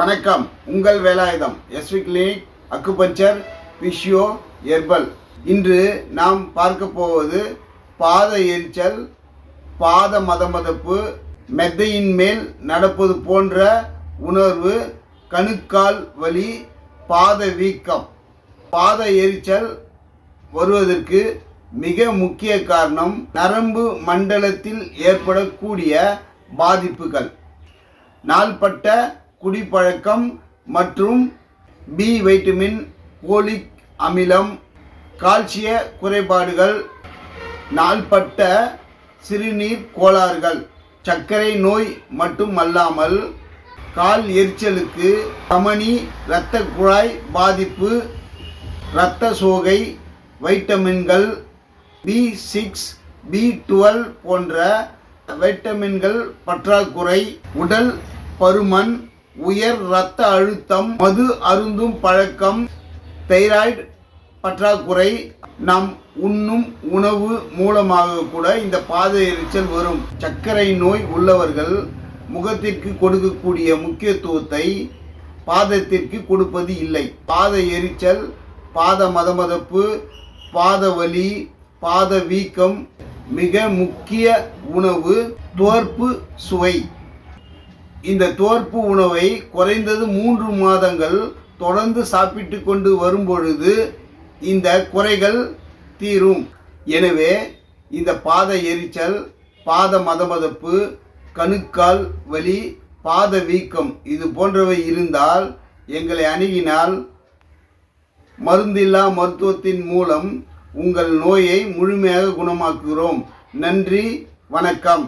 வணக்கம். உங்கள் Velayutham. SV clinic acupuncture physio herbal இன்று நாம் பார்க்க போவது பாத எரிச்சல் பாத மதமதப்பு மெத்தையின் மேல் நடப்பது போன்ற உணர்வு கணுக்கால் வலி பாத வீக்கம். பாத எரிச்சல் வருவதற்கு மிக முக்கிய காரணம் நரம்பு மண்டலத்தில் ஏற்படக்கூடிய பாதிப்புகள். நாள்பட்ட குடிப்பழக்கம் மற்றும் பி வைட்டமின் போலிக் அமிலம் கால்சிய குறைபாடுகள் நாள்பட்ட சிறுநீர் கோளாறுகள் சர்க்கரை நோய் மட்டுமல்லாமல் கால் எரிச்சலுக்கு தமனி இரத்த குழாய் பாதிப்பு இரத்த சோகை வைட்டமின்கள் பி சிக்ஸ் பி டுவெல் போன்ற வைட்டமின்கள் பற்றாக்குறை உடல் பருமன் உயர் இரத்த அழுத்தம் மது அருந்தும் பழக்கம் தைராய்டு பற்றாக்குறை நாம் உண்ணும் உணவு மூலமாக கூட இந்த பாத எரிச்சல் வரும். சர்க்கரை நோய் உள்ளவர்கள் முகத்திற்கு கொடுக்கக்கூடிய முக்கியத்துவத்தை பாதத்திற்கு கொடுப்பது இல்லை. பாத எரிச்சல் பாத மதமதப்பு பாத வலி பாத வீக்கம் மிக முக்கிய உணவு துவர்ப்பு சுவை. இந்த தோற்பு உணவை குறைந்தது மூன்று மாதங்கள் தொடர்ந்து சாப்பிட்டு கொண்டு வரும்பொழுது இந்த குறைகள் தீரும். எனவே இந்த பாத எரிச்சல் பாத மதமதப்பு கணுக்கால் வலி பாத வீக்கம் இது போன்றவை இருந்தால் எங்களை அணுகினால் மருந்தில்லா மருத்துவத்தின் மூலம் உங்கள் நோயை முழுமையாக குணமாக்குகிறோம். நன்றி வணக்கம்.